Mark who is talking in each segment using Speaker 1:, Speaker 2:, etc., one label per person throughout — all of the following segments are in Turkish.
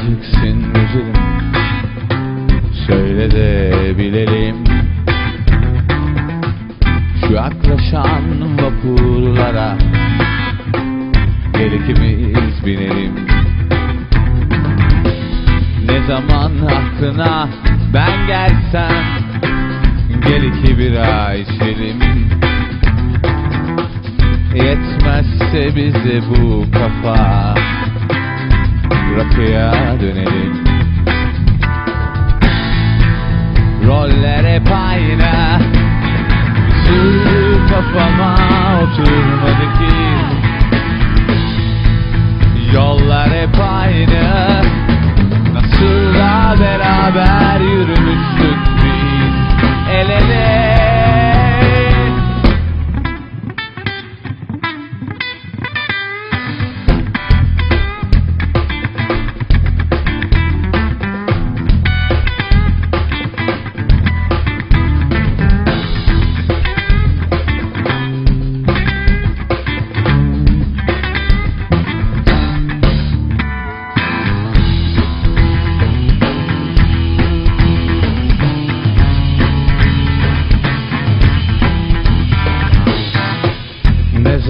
Speaker 1: naziksin güzelim Söyle de bilelim. Şu yaklaşan vapurlara Gel ikimiz binelim? Ne zaman aklına ben gelsem Gel iki bira içelim Yetmezse bize bu kafa Rakıya dönelim. Roller hep aynı. Türlü kafama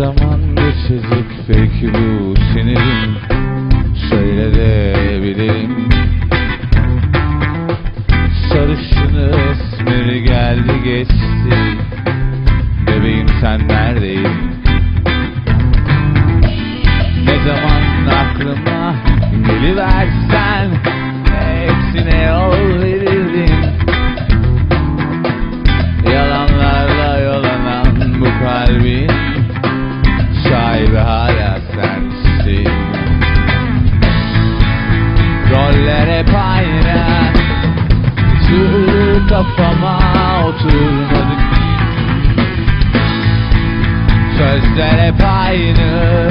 Speaker 1: zaman geçecek peki bu sinirim. Söyle de bileyim Sarışını esmeri geldi geçti. Bebeğim sen neredeydin? Ne zaman aklıma geliversen Hepsine yol hala sensin. Roller hep aynı türlü kafama oturmadı ki Sözler hep aynı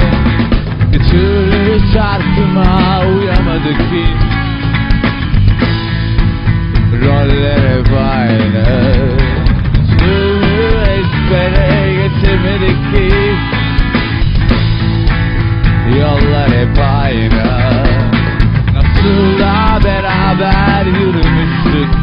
Speaker 1: Bir türlü şarkıma uyamadı ki Roller hep aynı yıllar hep aynı Nasıl da beraber yürümüştük.